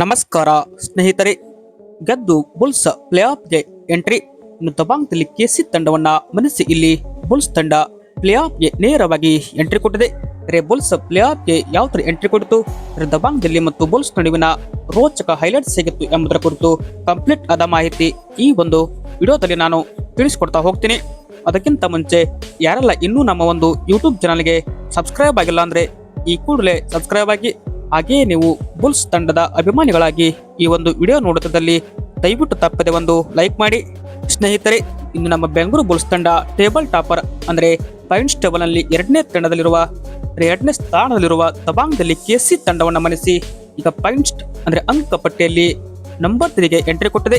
ನಮಸ್ಕಾರ ಸ್ನೇಹಿತರೆ, ಗೆದ್ದು ಬುಲ್ಸ್ ಪ್ಲೇ ಆಫ್ಗೆ ಎಂಟ್ರಿ. ಇನ್ನು ದಬಾಂಗ್ದಲ್ಲಿ ಕೆಸಿ ತಂಡವನ್ನ ಮನಸ್ಸಿ ಇಲ್ಲಿ ಬುಲ್ಸ್ ತಂಡ ಪ್ಲೇ ಆಫ್ಗೆ ನೇರವಾಗಿ ಎಂಟ್ರಿ ಕೊಟ್ಟಿದೆ. ರೇ, ಬುಲ್ಸ್ ಪ್ಲೇ ಆಫ್ಗೆ ಯಾವ ತರ ಎಂಟ್ರಿ ರೆ ದಬಾಂಗ್ದಲ್ಲಿ ಮತ್ತು ಬುಲ್ಸ್ ನಡುವಿನ ರೋಚಕ ಹೈಲೈಟ್ಸ್ ಹೇಗಿತ್ತು ಎಂಬುದರ ಕುರಿತು ಕಂಪ್ಲೀಟ್ ಆದ ಮಾಹಿತಿ ಈ ಒಂದು ವಿಡಿಯೋದಲ್ಲಿ ನಾನು ತಿಳಿಸಿಕೊಡ್ತಾ ಹೋಗ್ತೀನಿ. ಅದಕ್ಕಿಂತ ಮುಂಚೆ, ಯಾರೆಲ್ಲ ಇನ್ನೂ ನಮ್ಮ ಒಂದು ಯೂಟ್ಯೂಬ್ ಚಾನಲ್ಗೆ ಸಬ್ಸ್ಕ್ರೈಬ್ ಆಗಿಲ್ಲ ಅಂದ್ರೆ ಈ ಕೂಡಲೇ ಸಬ್ಸ್ಕ್ರೈಬ್ ಆಗಿ ಹಾಗೆಯೇ ನೀವು ಬುಲ್ಸ್ ತಂಡದ ಅಭಿಮಾನಿಗಳಾಗಿ ಈ ಒಂದು ವಿಡಿಯೋ ನೋಡುತ್ತದಲ್ಲಿ ದಯವಿಟ್ಟು ತಪ್ಪದೆ ಒಂದು ಲೈಕ್ ಮಾಡಿ. ಸ್ನೇಹಿತರೆ ಇನ್ನು ನಮ್ಮ ಬೆಂಗಳೂರು ಬುಲ್ಸ್ ತಂಡ ಟೇಬಲ್ ಟಾಪರ್ ಅಂದರೆ ಪಾಯಿಂಟ್ಸ್ ಟೇಬಲ್ನಲ್ಲಿ ಎರಡನೇ ತಂಡದಲ್ಲಿರುವ ಎರಡನೇ ಸ್ಥಾನದಲ್ಲಿರುವ ದಬಾಂಗ್ದಲ್ಲಿ ಕೆಸಿ ತಂಡವನ್ನು ಮನಿಸಿ ಈಗ ಪಾಯಿಂಟ್ಸ್ ಅಂದರೆ ಅಂಕ ಪಟ್ಟಿಯಲ್ಲಿ ನಂಬರ್ ತ್ರೀಗೆ ಎಂಟ್ರಿ ಕೊಟ್ಟಿದೆ.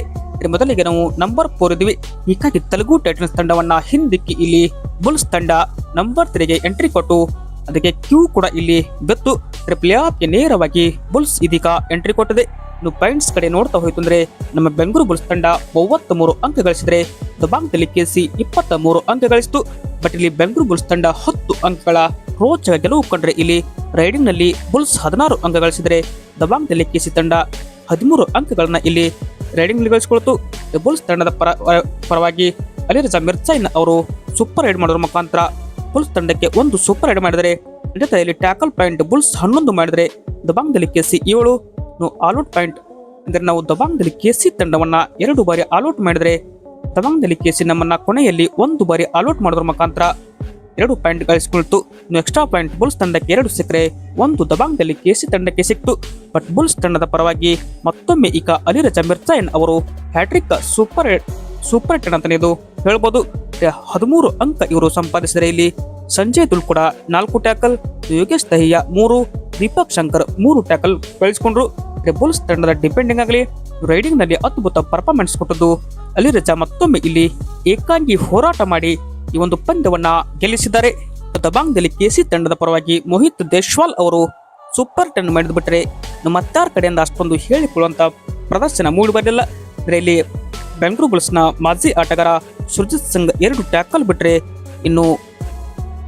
ಮೊದಲಿಗೆ ನಾವು ನಂಬರ್ ಫೋರ್ ಇದ್ವಿ ಹೀಗಾಗಿ ತೆಲುಗು ಟೈಟನ್ಸ್ ತಂಡವನ್ನು ಹಿಂದಿಕ್ಕಿ ಇಲ್ಲಿ ಬುಲ್ಸ್ ತಂಡ ನಂಬರ್ ತ್ರೀಗೆ ಎಂಟ್ರಿ ಕೊಟ್ಟು ಅದಕ್ಕೆ ಕ್ಯೂ ಕೂಡ ಇಲ್ಲಿ ಬೆತ್ತು. ಪ್ಲೇ ಆಫ್ಗೆ ನೇರವಾಗಿ ಬುಲ್ಸ್ ಇದೀಗ ಎಂಟ್ರಿ ಕೊಟ್ಟಿದೆ. ಇನ್ನು ಪಾಯಿಂಟ್ಸ್ ಕಡೆ ನೋಡ್ತಾ ಹೋಯ್ತು ಅಂದ್ರೆ ನಮ್ಮ ಬೆಂಗಳೂರು ಬುಲ್ಸ್ ತಂಡ ಮೂವತ್ತ ಮೂರು ಅಂಕ ಗಳಿಸಿದ್ರೆ ಕೆ ಕೆಸಿ ಇಪ್ಪತ್ತ ಮೂರು ಅಂಕ ಗಳಿಸಿತು. ಬಟ್ ಇಲ್ಲಿ ಬೆಂಗಳೂರು ಬುಲ್ಸ್ ತಂಡ ಹತ್ತು ಅಂಕಗಳ ರೋಚಕ ಗೆಲುವು ಕಂಡ್ರೆ ಇಲ್ಲಿ ರೈಡಿಂಗ್ನಲ್ಲಿ ಬುಲ್ಸ್ ಹದಿನಾರು ಅಂಕ ಗಳಿಸಿದ್ರೆ ಕೆ ಕೆಸಿ ತಂಡ ಹದಿಮೂರು ಅಂಕಗಳನ್ನ ಇಲ್ಲಿ ರೈಡಿಂಗ್ನಲ್ಲಿ ಗಳಿಸಿಕೊಳ್ತು ಬುಲ್ಸ್ ತಂಡದ ಪರ ಪರವಾಗಿ ಅಲಿರಜಾ ಮಿರ್ಜೈನ್ ಅವರು ಸೂಪರ್ ರೈಡ್ ಮಾಡೋದ್ರ ಮುಖಾಂತರ ಬುಲ್ಸ್ ತಂಡಕ್ಕೆ ಒಂದು ಸೂಪರ್ ರೈಡ್ ಮಾಡಿದರೆ, ಜೊತೆಯಲ್ಲಿ ಟ್ಯಾಕಲ್ ಪಾಯಿಂಟ್ ಬುಲ್ಸ್ ಹನ್ನೊಂದು ಮಾಡಿದರೆ ದಬಾಂಗ್ದಲ್ಲಿ K C all out point ಅಂದರೆ ನಾವು ದಬಾಂಗ್ದಲ್ಲಿ ಕೆಸಿ ತಂಡವನ್ನು ಎರಡು ಬಾರಿ ಆಲ್ಔಟ್ ಮಾಡಿದರೆ ದಬಾಂಗ್ದಲ್ಲಿ ಕೆಸಿ ನಮ್ಮನ್ನು ಕೊನೆಯಲ್ಲಿ ಒಂದು ಬಾರಿ ಆಲ್ಔಟ್ ಮಾಡೋದ್ರ ಮುಖಾಂತರ ಎರಡು ಪಾಯಿಂಟ್ ಗಳಿಸಿಕೊಳ್ತು. ಇನ್ನು ಎಕ್ಸ್ಟ್ರಾ ಪಾಯಿಂಟ್ ಬುಲ್ಸ್ ತಂಡಕ್ಕೆ ಎರಡು ಸಿಕ್ಕರೆ ಒಂದು ದಬಾಂಗ್ದಲ್ಲಿ ಕೆಸಿ ತಂಡಕ್ಕೆ ಸಿಕ್ತು. ಬಟ್ ಬುಲ್ಸ್ ತಂಡದ ಪರವಾಗಿ ಮತ್ತೊಮ್ಮೆ ಈಗ ಅಲಿರಜಾ ಮಿರ್ಜಾಯನ್ ಅವರು ಹ್ಯಾಟ್ರಿಕ್ ಸೂಪರ್ ಸೂಪರ್ ಹಿಟ್ ಅಂತಲೇ ಇದು ಹೇಳ್ಬೋದು. ಹದಿಮೂರು ಅಂಕ ಇವರು ಸಂಪಾದಿಸಿದರೆ ಇಲ್ಲಿ ಸಂಜಯ್ ದುಲ್ಕುಡ ನಾಲ್ಕು ಟ್ಯಾಕಲ್, ಯೋಗೇಶ್ ದಹಿಯಾ ಮೂರು, ದೀಪಕ್ ಶಂಕರ್ ಮೂರು ಟ್ಯಾಕಲ್ ಗಳಿಸಿಕೊಂಡ್ರು ಟ್ರಿಬಲ್ಸ್ ತಂಡದ ಡಿಪೆಂಡಿಂಗ್ ಆಗಲಿ ರೈಡಿಂಗ್ನಲ್ಲಿ ಅದ್ಭುತ ಪರ್ಫಾರ್ಮೆನ್ಸ್ ಕೊಟ್ಟದ್ದು. ಅಲಿರಜಾ ಮತ್ತೊಮ್ಮೆ ಇಲ್ಲಿ ಏಕಾಂಗಿ ಹೋರಾಟ ಮಾಡಿ ಈ ಒಂದು ಪಂದ್ಯವನ್ನ ಗೆಲ್ಲಿಸಿದ್ದಾರೆ. ದಬಾಂಗ್ದಲ್ಲಿ ಕೆಸಿ ತಂಡದ ಪರವಾಗಿ ಮೋಹಿತ್ ದೇಶ್ವಾಲ್ ಅವರು ಸೂಪರ್ ಟೆನ್ ಮಾಡಿದ್ ಬಿಟ್ರೆ ನಮ್ಮ ಹತ್ತಾರು ಕಡೆಯಿಂದ ಅಷ್ಟೊಂದು ಹೇಳಿಕೊಳ್ಳುವಂತ ಪ್ರದರ್ಶನ ಮೂಡಿ ಬರಲಿಲ್ಲ. ಇದರಲ್ಲಿ ಬೆಂಗಳೂರು ಬುಲ್ಸ್ನ ಮಾಜಿ ಆಟಗಾರ ಸುರ್ಜಿತ್ ಸಿಂಗ್ ಎರಡು ಟ್ಯಾಕಲ್ ಬಿಟ್ರೆ ಇನ್ನು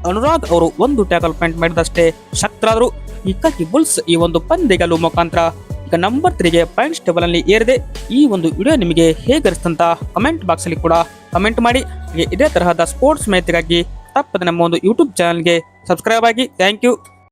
ಅನುರಾಗ್ ಅವರು ಒಂದು ಟ್ಯಾಕಲ್ ಪಾಯಿಂಟ್ ಮಾಡಿದಷ್ಟೇ ಶಕ್ತರಾದರು. ಹೀಗಾಗಿ ಬುಲ್ಸ್ ಈ ಒಂದು ಪಂದ್ಯ ಮುಖಾಂತರ ಈಗ ನಂಬರ್ ತ್ರೀಗೆ ಪಾಯಿಂಟ್ಸ್ ಟೇಬಲ್ ಅಲ್ಲಿ ಏರಿದೆ. ಈ ಒಂದು ವಿಡಿಯೋ ನಿಮಗೆ ಹೇಗರಿಸ್ತಂತ ಕಮೆಂಟ್ ಬಾಕ್ಸ್ ಅಲ್ಲಿ ಕೂಡ ಕಮೆಂಟ್ ಮಾಡಿ. ಇದೇ ತರಹದ ಸ್ಪೋರ್ಟ್ಸ್ ಮಾಹಿತಿಗಾಗಿ ತಪ್ಪದೆ ನಮ್ಮ ಒಂದು ಯೂಟ್ಯೂಬ್ ಚಾನಲ್ಗೆ ಸಬ್ಸ್ಕ್ರೈಬ್ ಆಗಿ. Thank you